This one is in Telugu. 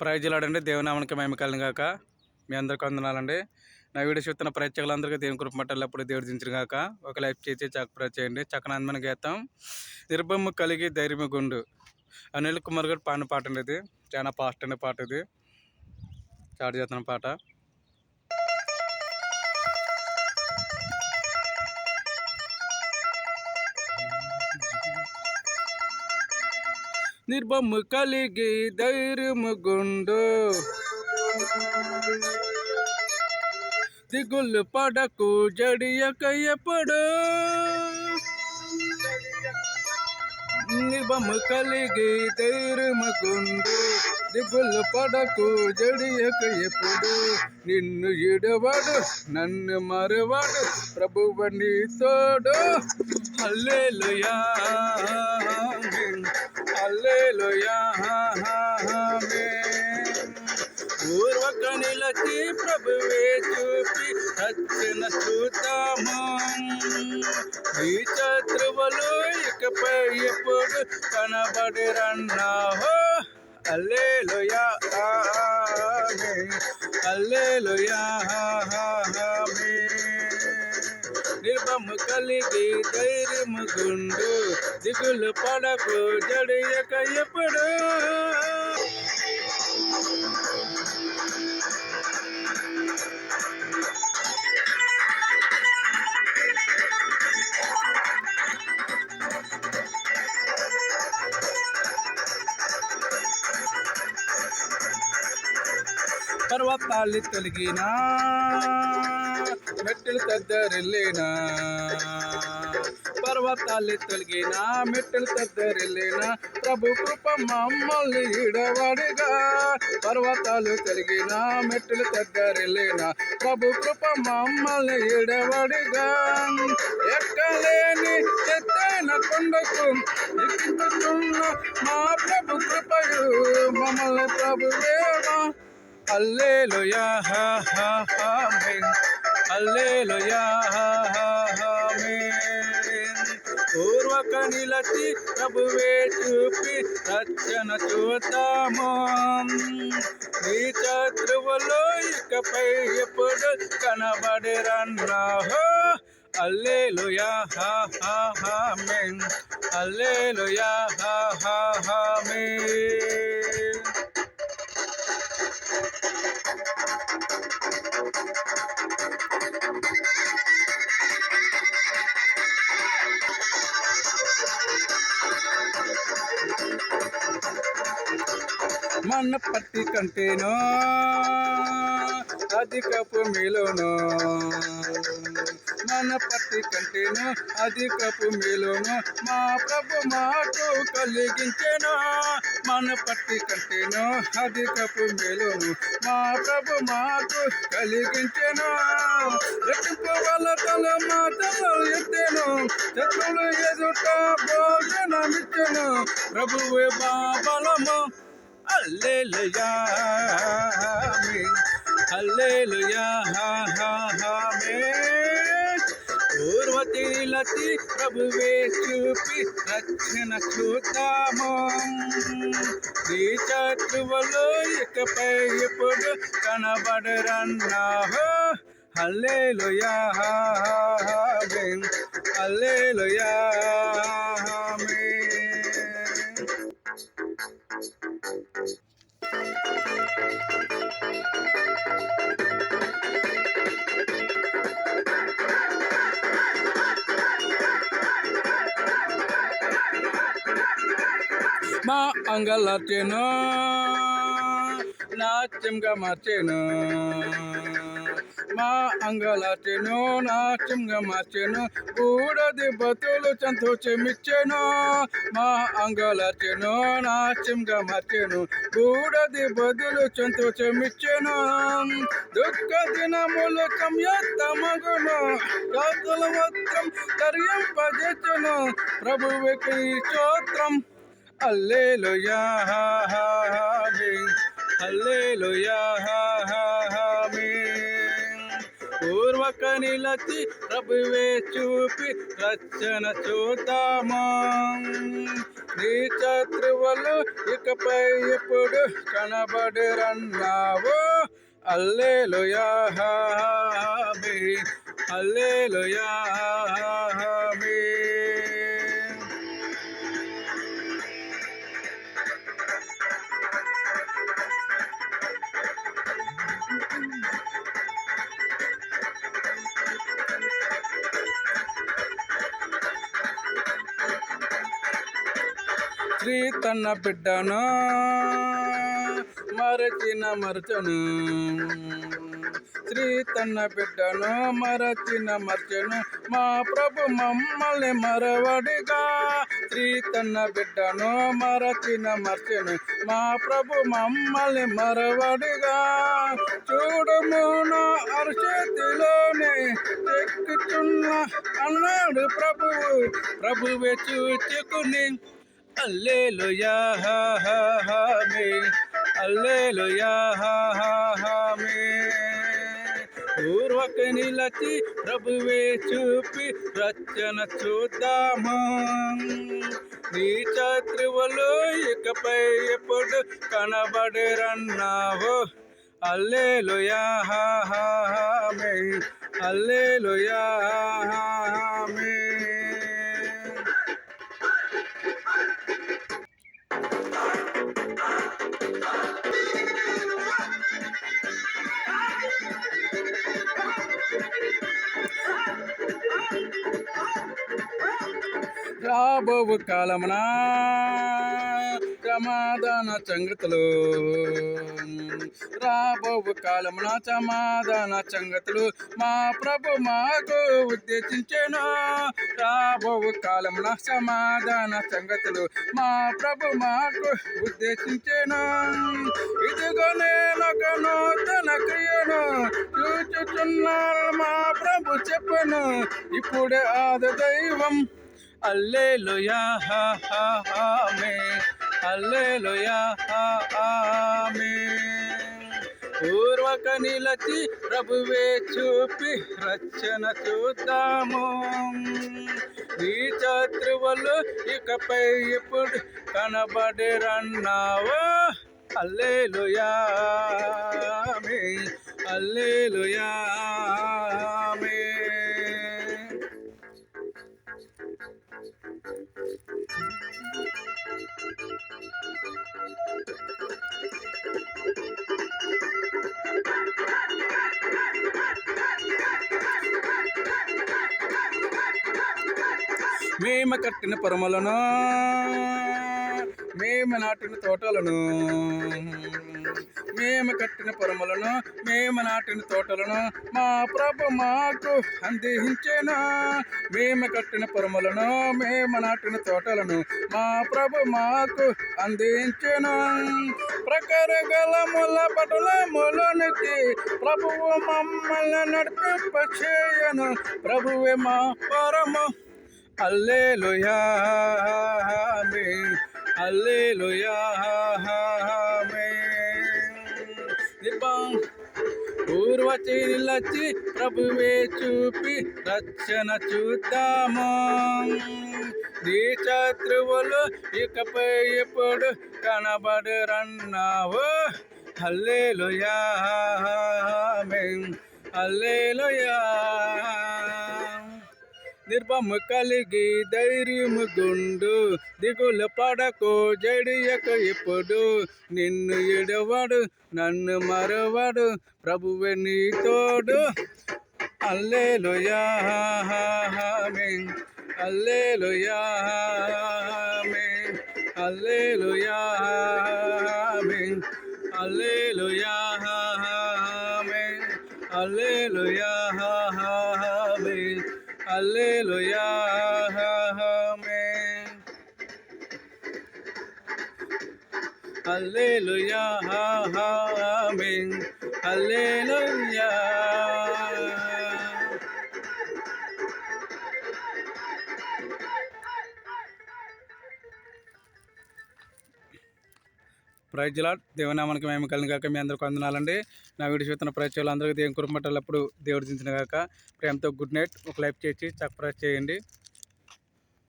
ప్రైజ్లాడండి దేవునామానికి మేము కలిగిన కాక మీ అందరికీ వందనాలండి. నా వీడియో చూస్తున్న ప్రేక్షకులందరికీ దేవుని కృప మట్టలు ఎప్పుడు దేవుడు దించిన కాక ఒక లైఫ్ చేసి చక్కప్రా చేయండి. చక్కనందమైన గీతం. నిర్భమ్మ కలిగి ధైర్యము గుండు. అనిల్ కుమార్ గారు పాడిన పాట అండి ఇది. చాలా ఫాస్ట్ అనే పాట ఇది. స్టార్ట్ చేస్తున్న పాట. నిర్భము కలిగి ధైర్యము గుండు. దిగులు పడకు జడియక ఎప్పుడు. నిర్భము కలిగి ధైర్యము గుండు. దిగులు పడకు జడియక ఎప్పుడు. నిన్ను ఇడవాడు నన్ను మరవాడు ప్రభువ నీ తోడు. హల్లెలూయా హల్లెలూయా. కనబడి కనబడిరన్నాహో అల్లేలుయా. అల్లేలుయా. నిర్భము కలిగి ధైర్యము గుండు. దిగులు పడకు జడియక ఎప్పుడు? తల్లి తొలగినా మెట్టెలు తద్దరిల్లినా? పర్వతాలు తొలగినా మెట్టెలు తద్దరిల్లినా? ప్రభు కృప మమ్మల్ని ఇడవడిగా పర్వతాలు తొలగినా మెట్టెలు తద్దరిల్లినా? ప్రభు కృప మమ్మల్ని ఇడవడిగా ఎక్కలేని ఎత్తైన కొండకు ఎక్కుతున్న మా ప్రభు కృపయు. మమ్మల్ని ప్రభువేమా హల్లెలూయా amen. హా amen. పూర్వక నిలచి ప్రభువే చూపి రక్షణ చూద్దాము నీ శత్రువులు ఇకపై ఎప్పుడు కనబడిరన్నాహో అల్లేలుయా హా హా హా ఆమేన్ అల్లేలుయా హా హా హా మన పట్టి కంటేనో అధికపు మేలును. మన పత్తి కంటేను అధికపు మేలును. మా ప్రభు మాకు కలిగించెను. మన పత్తి కంటేను అధికపు మేలును. మా ప్రభు మాకు కలిగించెను. రెట్టింపు వాళ్ళ తల మా తల ఎత్తెను. శత్రులు ఎదుట భోజనమిచ్చెను. ప్రభువే బాబలము హల్లెలూయా ఆమేన్ హల్లెలూయా హా హా ఆమేన్ పూర్వతీలతి ప్రభువే చూపి రక్షణ చూద్దాము నీ శత్రువులు ఇకపై ఇప్పుడు కనబడరన్నాహో హల్లెలూయా ఆమేన్ హల్లెలూయా. మా అంగలర్చెను నాట్యంగా మార్చెను మా అంగలర్చెను నాట్యంగా మార్చెను కూడది బతులు సంతోషమిచ్చెను మా అంగలర్చెను నాట్యంగా మార్చెను కూడది బదులు సంతోషమిచ్చెను దుఃఖ దినములు సంయత్త మగును కాకుల వస్త్రం కరియంపజెచ్చును ప్రభువుకి స్తోత్రం. అల్లేలుయా హా హా హా. హల్లేలుయా హా హా. పూర్వక నిలచి ప్రభువే చూపి రక్షణ చూద్దాము? నీ శత్రువులు ఇకపై ఎప్పుడు కనబడరన్నావు? అల్లేలుయా అల్లేలుయా శ్రీ తన్న బిడ్డను మరచిన మరచను. శ్రీ తన్న బిడ్డను మరచిన మరచను. మా ప్రభు మమ్మల్ని మరవడిగా. శ్రీ తన్న బిడ్డను మరచిన మరచను. మా ప్రభు మమ్మల్ని మరవడిగా. చూడము నా అరచేతిలోనే ఎక్కుచున్న అన్నాడు ప్రభువు. ప్రభువే చూచుకుని అల్లేలుయా మే. అల్లేలుయా హామే పూర్వక నిలచి ప్రభువే చూపి రచన చూద్దాము. నీ శత్రువులు ఇకపై ఎప్పుడు కనబడరన్నావు? అల్లేలుయా మే. అల్లేలుయా మే. రాబోవు కాలమున సమాధాన సంగతులు రాబోవు కాలమున సమాధాన సంగతులు మా ప్రభు మాకు ఉద్దేశించెను. రాబోవు కాలమున సమాధాన సంగతులు మా ప్రభు మాకు ఉద్దేశించెను. ఇదిగో నేను నూతన క్రియను చూచుచున్నాను. మా ప్రభు చెప్పను. ఇప్పుడే ఆద దైవం అల్లేలుయా మే అల్లేలుయా ఆమె పూర్వక నిలచి ప్రభువే చూపి రచన చూద్దాము. ఈ శత్రువులు ఇకపై ఇప్పుడు కనబడిరన్నావు. అల్లేలుయా అల్లేలుయా మేము కట్టిన పొరమలను మేము నాటిన తోటలను మేము కట్టిన పొరములను మేము నాటిన తోటలను మా ప్రభు మాకు అందించేనా. మేము కట్టిన పొరములను మేము నాటిన తోటలను మా ప్రభు మాకు అందించేనా. ప్రకార గలముల పటుల ములనికి ప్రభువు మమ్మల్ని నడిపింప చేయను ప్రభువే మా పరము అల్లేలుయా అల్లేలుయా మే నిర్భం ప్రభువే చూపి రక్షణ చూద్దాము. నీ శత్రువులు ఇకపై ఎప్పుడు కనబడరన్నావు? హల్లేలుయా మే హల్లేలుయా. నిర్భము కలిగి ధైర్యము గుండు. దిగులు పడకు జడియక ఇప్పుడు నిన్ను ఎడవడు నన్ను మరవడు ప్రభువే నీ తోడు. అల్లేలుయా అల్లే అల్లేలుయా మే అల్లేలుయా మే అల్లేలుయా మే అల్లేలుయా మే అల్లేలుయా మే అల్లేలుయా మే ప్రైజ్ లాట్ దేవనామానికి మేము కలిగిన కాక మీ అందరికీ వందనాలండి. నా వీడియో చూస్తున్న ప్రతి అందరికీ దేవుని కుటుంబం దేవుడు దించిన కాక ప్రేమతో గుడ్ నైట్. ఒక లైఫ్ చేసి సబ్స్క్రైబ్ చేయండి.